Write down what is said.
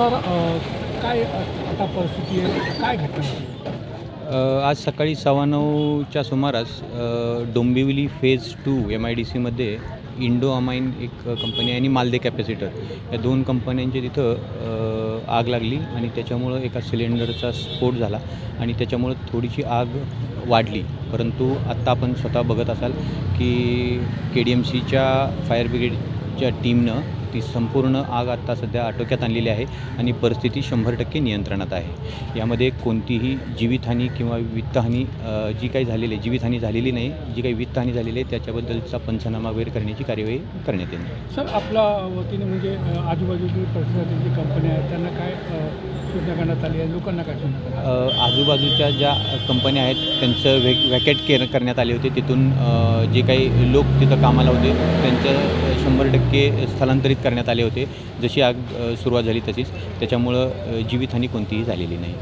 Sir काय आता परिस्थिती आहे? काय घटना आज सकाळी सव्वा नऊच्या सुमारास Dombivli phase two M I D सीमध्ये इंडो अमाइन एक कंपनी आणि मालदे कॅपॅसिटर या दोन कंपन्यांच्या तिथं आग लागली आणि त्याच्यामुळं एका सिलेंडरचा स्फोट झाला आणि त्याच्यामुळं थोडीशी आग वाढली. परंतु आत्ता आपण स्वतः बघत असाल की के डी एम सीच्या फायर ब्रिगेडच्या टीमनं ती संपूर्ण आग आत्ता सध्या आटोक्यात आणलेली आहे आणि परिस्थिती शंभर टक्के नियंत्रणात आहे. यामध्ये कोणतीही जीवितहानी किंवा वित्तहानी जी काही झालेली आहे जीवितहानी झालेली नाही जी काही वित्तहानी झालेली आहे त्याच्याबद्दलचा पंचनामा वगैरे करण्याची कार्यवाही करण्यात येईल सर आपल्या वतीने म्हणजे आजूबाजूची परिसरातील जी कंपन्या आहेत त्यांना काय अ, सूचना करण्यात आली आहे? लोकांना काय सूचना करण्यात आली? अ, आजूबाजूच्या ज्या कंपन्या आहेत त्यांचं व्हॅ व्हॅकेट केअर करण्यात आले होते. तिथून जे काही लोक तिथं कामाला होते त्यांचं शंभर टक्के स्थलांतरित करण्यात आले होते. जशी आग सुरुवात झाली तशीच. त्याच्यामुळं जीवितहानी कोणतीही झालेली नाही.